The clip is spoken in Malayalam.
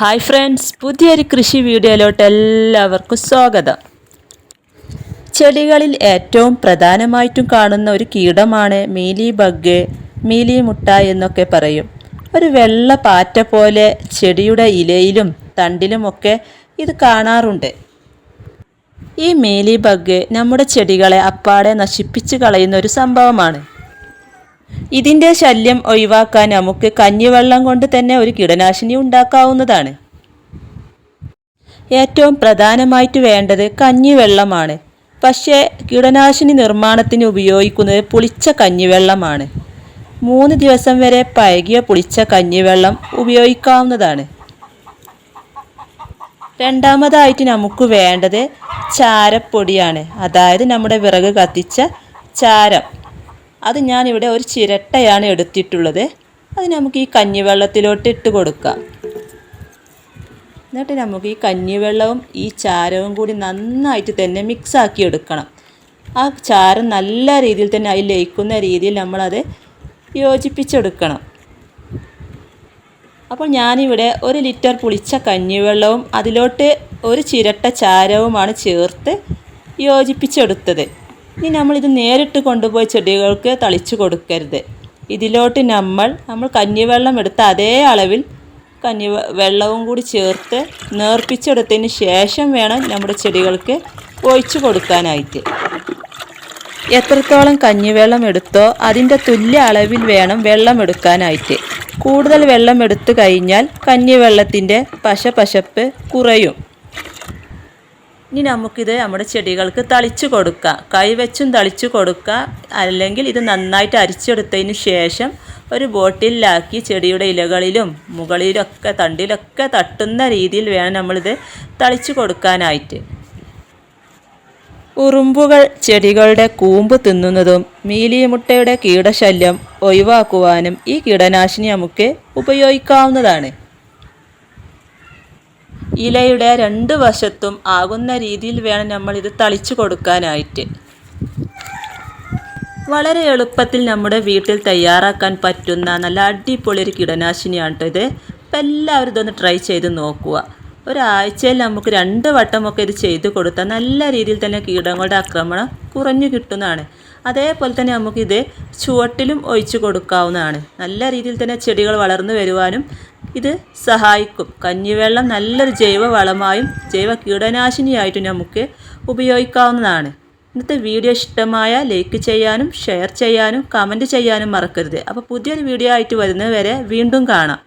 ഹായ് ഫ്രണ്ട്സ് പുതിയൊരു കൃഷി വീഡിയോയിലോട്ട് എല്ലാവർക്കും സ്വാഗതം. ചെടികളിൽ ഏറ്റവും പ്രധാനമായിട്ടും കാണുന്ന ഒരു കീടമാണ് മീലി ബഗ് മീലി മുട്ട എന്നൊക്കെ പറയും. ഒരു വെള്ള പാറ്റ പോലെ ചെടിയുടെ ഇലയിലും തണ്ടിലുമൊക്കെ ഇത് കാണാറുണ്ട്. ഈ മീലി ബഗ് നമ്മുടെ ചെടികളെ അപ്പാടെ നശിപ്പിച്ചു കളയുന്ന ഒരു സംഭവമാണ്. ഇതിന്റെ ശല്യം ഒഴിവാക്കാൻ നമുക്ക് കഞ്ഞിവെള്ളം കൊണ്ട് തന്നെ ഒരു കീടനാശിനി ഉണ്ടാക്കാവുന്നതാണ്. ഏറ്റവും പ്രധാനമായിട്ട് വേണ്ടത് കഞ്ഞിവെള്ളമാണ്. പക്ഷേ കീടനാശിനി നിർമ്മാണത്തിന് ഉപയോഗിക്കുന്നത് പുളിച്ച കഞ്ഞിവെള്ളമാണ്. മൂന്ന് ദിവസം വരെ പഴകിയ പുളിച്ച കഞ്ഞിവെള്ളം ഉപയോഗിക്കാവുന്നതാണ്. രണ്ടാമതായിട്ട് നമുക്ക് വേണ്ടത് ചാരപ്പൊടിയാണ്. അതായത് നമ്മുടെ വിറക് കത്തിച്ച ചാരം. അത് ഞാനിവിടെ ഒരു ചിരട്ടയാണ് എടുത്തിട്ടുള്ളത്. അത് നമുക്ക് ഈ കഞ്ഞിവെള്ളത്തിലോട്ട് ഇട്ട് കൊടുക്കാം. എന്നിട്ട് നമുക്ക് ഈ കഞ്ഞിവെള്ളവും ഈ ചാരവും കൂടി നന്നായിട്ട് തന്നെ മിക്സ് ആക്കി എടുക്കണം. ആ ചാരം നല്ല രീതിയിൽ തന്നെ അതിൽ ലയിക്കുന്ന രീതിയിൽ നമ്മളത് യോജിപ്പിച്ചെടുക്കണം. അപ്പോൾ ഞാനിവിടെ ഒരു ലിറ്റർ പുളിച്ച കഞ്ഞിവെള്ളവും അതിലോട്ട് ഒരു ചിരട്ട ചാരവുമാണ് ചേർത്ത് യോജിപ്പിച്ചെടുത്തത്. ഇനി നമ്മളിത് നേരിട്ട് കൊണ്ടുപോയി ചെടികൾക്ക് തളിച്ചു കൊടുക്കരുത്. ഇതിലോട്ട് നമ്മൾ നമ്മൾ കഞ്ഞിവെള്ളം എടുത്ത അതേ അളവിൽ കഞ്ഞി വെള്ളവും കൂടി ചേർത്ത് നേർപ്പിച്ചെടുത്തതിന് ശേഷം വേണം നമ്മുടെ ചെടികൾക്ക് ഒഴിച്ചു കൊടുക്കാനായിട്ട്. എത്രത്തോളം കഞ്ഞിവെള്ളം എടുത്തോ അതിന്റെ തുല്യ അളവിൽ വേണം വെള്ളം എടുക്കാനായിട്ട്. കൂടുതൽ വെള്ളം എടുത്തു കഴിഞ്ഞാൽ കഞ്ഞിവെള്ളത്തിന്റെ പശ പശപ്പ് കുറയും. ഇനി നമുക്കിത് നമ്മുടെ ചെടികൾക്ക് തളിച്ചു കൊടുക്കാം. കൈവച്ചും തളിച്ചു കൊടുക്കുക അല്ലെങ്കിൽ ഇത് നന്നായിട്ട് അരിച്ചെടുത്തതിന് ശേഷം ഒരു ബോട്ടിലാക്കി ചെടിയുടെ ഇലകളിലും മുകളിലൊക്കെ തണ്ടിലൊക്കെ തട്ടുന്ന രീതിയിൽ വേണം നമ്മളിത് തളിച്ചു കൊടുക്കാനായിട്ട്. ഉറുമ്പുകൾ ചെടികളുടെ കൂമ്പ് തിന്നുന്നതും മീലിമുട്ടയുടെ കീടശല്യം ഒഴിവാക്കുവാനും ഈ കീടനാശിനി നമുക്ക് ഉപയോഗിക്കാവുന്നതാണ്. ഇലയുടെ രണ്ട് വശത്തും ആകുന്ന രീതിയിൽ വേണം നമ്മൾ ഇത് തളിച്ചു കൊടുക്കാനായിട്ട്. വളരെ എളുപ്പത്തിൽ നമ്മുടെ വീട്ടിൽ തയ്യാറാക്കാൻ പറ്റുന്ന നല്ല അടിപൊളി ഒരു കീടനാശിനിയാണ് ഇത് അപ്പം എല്ലാവരും ഇതൊന്ന് ട്രൈ ചെയ്ത് നോക്കുക. ഒരാഴ്ചയിൽ നമുക്ക് രണ്ട് വട്ടമൊക്കെ ഇത് ചെയ്ത് കൊടുത്താൽ നല്ല രീതിയിൽ തന്നെ കീടങ്ങളുടെ ആക്രമണം കുറഞ്ഞു കിട്ടുന്നതാണ്. അതേപോലെ തന്നെ നമുക്കിത് ചുവട്ടിലും ഒഴിച്ചു കൊടുക്കാവുന്നതാണ്. നല്ല രീതിയിൽ തന്നെ ചെടികൾ വളർന്നു വരുവാനും ഇത് സഹായിക്കും. കഞ്ഞിവെള്ളം നല്ലൊരു ജൈവ വളമായും ജൈവ കീടനാശിനിയായിട്ടും നമുക്ക് ഉപയോഗിക്കാവുന്നതാണ്. ഇന്നത്തെ വീഡിയോ ഇഷ്ടമായ ലൈക്ക് ചെയ്യാനും ഷെയർ ചെയ്യാനും കമന്റ് ചെയ്യാനും മറക്കരുത്. അപ്പോൾ പുതിയൊരു വീഡിയോ ആയിട്ട് വരുന്നത് വരെ വീണ്ടും കാണാം.